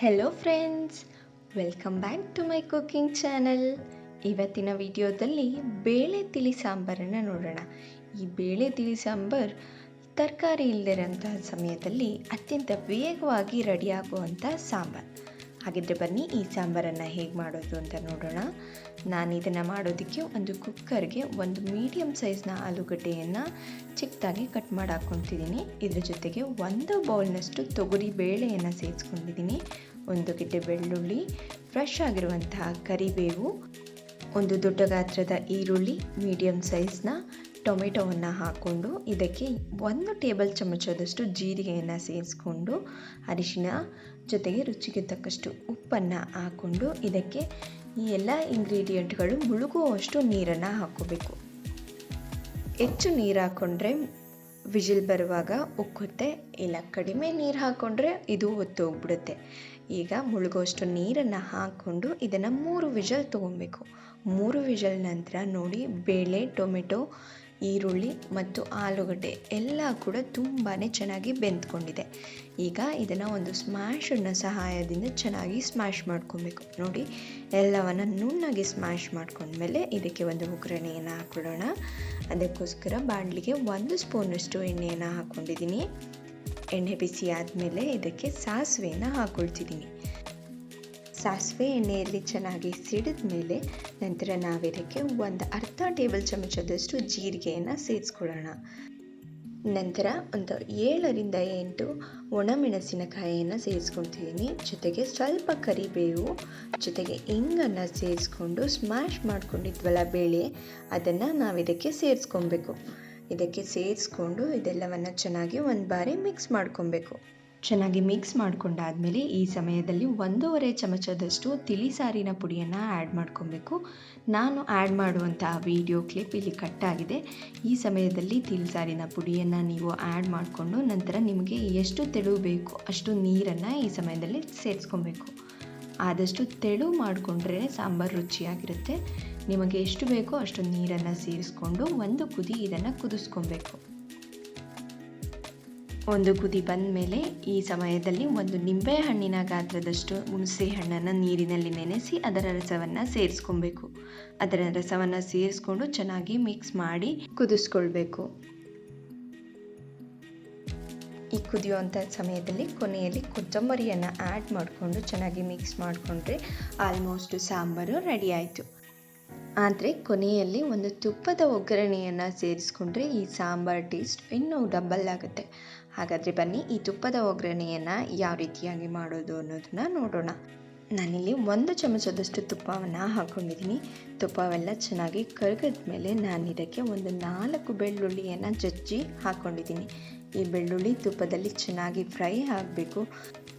Hello friends welcome back to my cooking channel ಇವತ್ತಿನ ವಿಡಿಯೋದಲ್ಲಿ ಬೇಳೆ ತಿಳಿ ಸಾಂಬಾರನ್ನು ನೋಡೋಣ. ಈ ಬೇಳೆ ತಿಳಿ ಸಾಂಬಾರ್ ತರಕಾರಿ ಇಲ್ಲದಿರೋಂತಹ ಸಮಯದಲ್ಲಿ ಅತ್ಯಂತ ವೇಗವಾಗಿ ರೆಡಿಯಾಗುವಂಥ ಸಾಂಬಾರು. ಹಾಗಿದ್ರೆ ಬನ್ನಿ ಈ ಸಾಂಬಾರನ್ನು ಹೇಗೆ ಮಾಡೋದು ಅಂತ ನೋಡೋಣ. ನಾನು ಇದನ್ನು ಮಾಡೋದಕ್ಕೆ ಒಂದು ಕುಕ್ಕರ್ಗೆ ಒಂದು ಮೀಡಿಯಮ್ ಸೈಜ್ನ ಆಲೂಗಡ್ಡೆಯನ್ನು ಚಿಕ್ಕದಾಗಿ ಕಟ್ ಮಾಡಿ ಹಾಕ್ಕೊತಿದ್ದೀನಿ. ಇದ್ರ ಜೊತೆಗೆ ಒಂದು ಬೌಲ್ನಷ್ಟು ತೊಗರಿ ಬೇಳೆಯನ್ನು ಸೇರಿಸ್ಕೊಂಡಿದ್ದೀನಿ. ಒಂದು ಗಿಡ್ಡೆ ಬೆಳ್ಳುಳ್ಳಿ, ಫ್ರೆಶ್ ಆಗಿರುವಂತಹ ಕರಿಬೇವು ಒಂದು ದೊಡ್ಡ ಗಾತ್ರದ ಈರುಳ್ಳಿ ಮೀಡಿಯಮ್ ಸೈಜ್ನ ಟೊಮೆಟೊವನ್ನು ಹಾಕ್ಕೊಂಡು ಇದಕ್ಕೆ ಒಂದು ಟೇಬಲ್ ಚಮಚದಷ್ಟು ಜೀರಿಗೆಯನ್ನು ಸೇರಿಸ್ಕೊಂಡು ಅರಿಶಿನ ಜೊತೆಗೆ ರುಚಿಗೆ ತಕ್ಕಷ್ಟು ಉಪ್ಪನ್ನು ಹಾಕ್ಕೊಂಡು ಇದಕ್ಕೆ ಈ ಎಲ್ಲ ಇಂಗ್ರೀಡಿಯೆಂಟ್ಗಳು ಮುಳುಗುವಷ್ಟು ನೀರನ್ನು ಹಾಕ್ಕೋಬೇಕು. ಹೆಚ್ಚು ನೀರು ಹಾಕ್ಕೊಂಡ್ರೆ ವಿಜಿಲ್ ಬರುವಾಗ ಉಕ್ಕುತ್ತೆ, ಇಲ್ಲ ಕಡಿಮೆ ನೀರು ಹಾಕ್ಕೊಂಡ್ರೆ ಇದು ಒತ್ತೋಗ್ಬಿಡುತ್ತೆ ಈಗ ಮುಳುಗೋಷ್ಟು ನೀರನ್ನು ಹಾಕ್ಕೊಂಡು ಇದನ್ನು ಮೂರು ವಿಜಲ್ ತೊಗೊಬೇಕು. ಮೂರು ವಿಜಲ್ ನಂತರ ನೋಡಿ, ಬೇಳೆ, ಟೊಮೆಟೊ ಈರುಳ್ಳಿ ಮತ್ತು ಆಲೂಗಡ್ಡೆ ಎಲ್ಲ ಕೂಡ ತುಂಬಾ ಚೆನ್ನಾಗಿ ಬೆಂದ್ಕೊಂಡಿದೆ. ಈಗ ಇದನ್ನು ಒಂದು ಸ್ಮ್ಯಾಶನ್ನ ಸಹಾಯದಿಂದ ಚೆನ್ನಾಗಿ ಸ್ಮ್ಯಾಶ್ ಮಾಡ್ಕೊಬೇಕು. ನೋಡಿ, ಎಲ್ಲವನ್ನು ನುಣ್ಣಗೆ ಸ್ಮ್ಯಾಶ್ ಮಾಡ್ಕೊಂಡ್ಮೇಲೆ ಇದಕ್ಕೆ ಒಂದು ಒಗ್ಗರಣೆಯನ್ನು ಹಾಕೊಳ್ಳೋಣ ಅದಕ್ಕೋಸ್ಕರ ಬಾಣಲಿಗೆ ಒಂದು ಸ್ಪೂನಷ್ಟು ಎಣ್ಣೆಯನ್ನು ಹಾಕ್ಕೊಂಡಿದ್ದೀನಿ. ಎಣ್ಣೆ ಬಿಸಿ ಆದಮೇಲೆ ಇದಕ್ಕೆ ಸಾಸಿವೆಯನ್ನು ಹಾಕ್ಕೊಳ್ತಿದ್ದೀನಿ ಸಾಸಿವೆ ಎಣ್ಣೆಯಲ್ಲಿ ಚೆನ್ನಾಗಿ ಸಿಡಿದ ಮೇಲೆ ನಂತರ ನಾವಿದಕ್ಕೆ ಒಂದು ಅರ್ಧ ಟೇಬಲ್ ಚಮಚದಷ್ಟು ಜೀರಿಗೆಯನ್ನು ಸೇರಿಸ್ಕೊಳ್ಳೋಣ. ನಂತರ ಒಂದು ಏಳರಿಂದ ಎಂಟು ಒಣಮೆಣಸಿನಕಾಯಿಯನ್ನು ಸೇರಿಸ್ಕೊಳ್ತಿದ್ದೀನಿ. ಜೊತೆಗೆ ಸ್ವಲ್ಪ ಕರಿಬೇವು, ಜೊತೆಗೆ ಇಂಗನ್ನು ಸೇರಿಸ್ಕೊಂಡು ಸ್ಮ್ಯಾಶ್ ಮಾಡ್ಕೊಂಡಿದ್ವಲ್ಲ ಬೇಳೆ, ಅದನ್ನು ನಾವಿದಕ್ಕೆ ಸೇರಿಸ್ಕೊಬೇಕು ಇದಕ್ಕೆ ಸೇರಿಸ್ಕೊಂಡು ಇದೆಲ್ಲವನ್ನು ಚೆನ್ನಾಗಿ ಒಂದು ಬಾರಿ ಮಿಕ್ಸ್ ಮಾಡ್ಕೊಬೇಕು ಚೆನ್ನಾಗಿ ಮಿಕ್ಸ್ ಮಾಡ್ಕೊಂಡಾದಮೇಲೆ ಈ ಸಮಯದಲ್ಲಿ ಒಂದೂವರೆ ಚಮಚದಷ್ಟು ತಿಳಿ ಸಾರಿನ ಪುಡಿಯನ್ನು ಆ್ಯಡ್ ಮಾಡ್ಕೊಬೇಕು. ನಾನು ಆ್ಯಡ್ ಮಾಡುವಂತಹ ವಿಡಿಯೋ ಕ್ಲಿಪ್ ಇಲ್ಲಿ ಕಟ್ಟಾಗಿದೆ ಈ ಸಮಯದಲ್ಲಿ ತಿಳಿ ಸಾರಿನ ಪುಡಿಯನ್ನು ನೀವು ಆ್ಯಡ್ ಮಾಡಿಕೊಂಡು ನಂತರ ನಿಮಗೆ ಎಷ್ಟು ತೆಳು ಬೇಕು ಅಷ್ಟು ನೀರನ್ನು ಈ ಸಮಯದಲ್ಲಿ ಸೇರಿಸ್ಕೊಬೇಕು. ಆದಷ್ಟು ತೆಳು ಮಾಡಿಕೊಂಡ್ರೆ ಸಾಂಬಾರು ರುಚಿಯಾಗಿರುತ್ತೆ. ನಿಮಗೆ ಎಷ್ಟು ಬೇಕೋ ಅಷ್ಟು ನೀರನ್ನು ಸೇರಿಸ್ಕೊಂಡು ಒಂದು ಕುದಿ ಇದನ್ನು ಕುದಿಸ್ಕೊಬೇಕು. ಒಂದು ಕುದಿ ಬಂದ ಮೇಲೆ ಈ ಸಮಯದಲ್ಲಿ ಒಂದು ನಿಂಬೆ ಹಣ್ಣಿನ ಗಾತ್ರದಷ್ಟು ಹುಣಸೆ ಹಣ್ಣನ್ನು ನೀರಿನಲ್ಲಿ ನೆನೆಸಿ ಅದರ ರಸವನ್ನು ಸೇರಿಸ್ಕೊಬೇಕು. ಅದರ ರಸವನ್ನು ಸೇರಿಸ್ಕೊಂಡು ಚೆನ್ನಾಗಿ ಮಿಕ್ಸ್ ಮಾಡಿ ಕುದಿಸ್ಕೊಳ್ಬೇಕು. ಈ ಕುದಿಯುವಂಥ ಸಮಯದಲ್ಲಿ ಕೊನೆಯಲ್ಲಿ ಕೊತ್ತಂಬರಿಯನ್ನು ಆ್ಯಡ್ ಮಾಡಿಕೊಂಡು ಚೆನ್ನಾಗಿ ಮಿಕ್ಸ್ ಮಾಡಿಕೊಂಡ್ರೆ ಆಲ್ಮೋಸ್ಟ್ ಸಾಂಬಾರು ರೆಡಿ ಆಯಿತು. ಆದರೆ ಕೊನೆಯಲ್ಲಿ ಒಂದು ತುಪ್ಪದ ಒಗ್ಗರಣೆಯನ್ನು ಸೇರಿಸ್ಕೊಂಡ್ರೆ ಈ ಸಾಂಬಾರ್ ಟೇಸ್ಟ್ ಇನ್ನೂ ಡಬ್ಬಲ್ ಆಗುತ್ತೆ. ಹಾಗಾದರೆ ಬನ್ನಿ ಈ ತುಪ್ಪದ ಒಗ್ಗರಣೆಯನ್ನು ಯಾವ ರೀತಿಯಾಗಿ ಮಾಡೋದು ಅನ್ನೋದನ್ನ ನೋಡೋಣ. ನಾನಿಲ್ಲಿ ಒಂದು ಚಮಚದಷ್ಟು ತುಪ್ಪವನ್ನು ಹಾಕ್ಕೊಂಡಿದ್ದೀನಿ ತುಪ್ಪವೆಲ್ಲ ಚೆನ್ನಾಗಿ ಕರಗಿದ ಮೇಲೆ ನಾನು ಇದಕ್ಕೆ ಒಂದು ನಾಲ್ಕು ಬೆಳ್ಳುಳ್ಳಿಯನ್ನು ಜಜ್ಜಿ ಹಾಕ್ಕೊಂಡಿದ್ದೀನಿ ಈ ಬೆಳ್ಳುಳ್ಳಿ ತುಪ್ಪದಲ್ಲಿ ಚೆನ್ನಾಗಿ ಫ್ರೈ ಆಗಬೇಕು.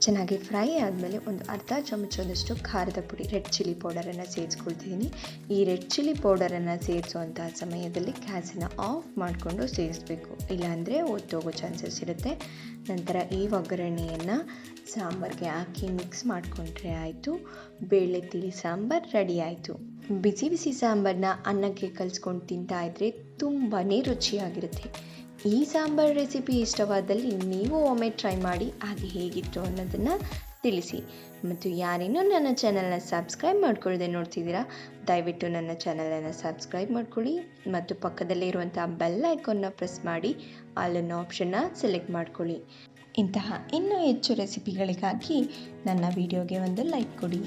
ಚೆನ್ನಾಗಿ ಫ್ರೈ ಆದಮೇಲೆ ಒಂದು ಅರ್ಧ ಚಮಚದಷ್ಟು ಖಾರದ ಪುಡಿ, ರೆಡ್ ಚಿಲ್ಲಿ ಪೌಡರನ್ನು ಸೇರಿಸ್ಕೊಳ್ತಿದ್ದೀನಿ ಈ ರೆಡ್ ಚಿಲ್ಲಿ ಪೌಡರನ್ನು ಸೇರಿಸುವಂತಹ ಸಮಯದಲ್ಲಿ ಗ್ಯಾಸನ್ನು ಆಫ್ ಮಾಡಿಕೊಂಡು ಸೇರಿಸಬೇಕು. ಇಲ್ಲಾಂದರೆ ಒತ್ತೋಗೋ ಚಾನ್ಸಸ್ ಇರುತ್ತೆ. ನಂತರ ಈ ಒಗ್ಗರಣೆಯನ್ನು ಸಾಂಬಾರಿಗೆ ಹಾಕಿ ಮಿಕ್ಸ್ ಮಾಡಿಕೊಂಡ್ರೆ ಆಯಿತು. ಬೇಳೆ, ತಿಳಿ ಸಾಂಬಾರು ರೆಡಿ ಆಯಿತು. ಬಿಸಿ ಬಿಸಿ ಸಾಂಬಾರನ್ನ ಅನ್ನಕ್ಕೆ ಕಲಿಸ್ಕೊಂಡು ತಿಂತಾ ಇದ್ದರೆ ತುಂಬಾ ರುಚಿಯಾಗಿರುತ್ತೆ. ಈ ಸಾಂಬಾರು ರೆಸಿಪಿ ಇಷ್ಟವಾದಲ್ಲಿ ನೀವು ಒಮ್ಮೆ ಟ್ರೈ ಮಾಡಿ ಹಾಗೆ ಹೇಗಿತ್ತು ಅನ್ನೋದನ್ನು ತಿಳಿಸಿ. ಮತ್ತು ಯಾರೇನೋ ನನ್ನ ಚಾನಲನ್ನ ಸಬ್ಸ್ಕ್ರೈಬ್ ಮಾಡ್ಕೊಳ್ಳದೆ ನೋಡ್ತಿದ್ದೀರಾ, ದಯವಿಟ್ಟು ನನ್ನ ಚಾನಲನ್ನು ಸಬ್ಸ್ಕ್ರೈಬ್ ಮಾಡ್ಕೊಳ್ಳಿ ಮತ್ತು ಪಕ್ಕದಲ್ಲೇ ಇರುವಂಥ ಬೆಲ್ ಐಕಾನ್ನ ಪ್ರೆಸ್ ಮಾಡಿ ಅಲ್ಲನ್ನು ಆಪ್ಷನ್ನ ಸೆಲೆಕ್ಟ್ ಮಾಡ್ಕೊಳ್ಳಿ. ಇಂತಹ ಇನ್ನೂ ಹೆಚ್ಚು ರೆಸಿಪಿಗಳಿಗಾಗಿ ನನ್ನ ವಿಡಿಯೋಗೆ ಒಂದು ಲೈಕ್ ಕೊಡಿ.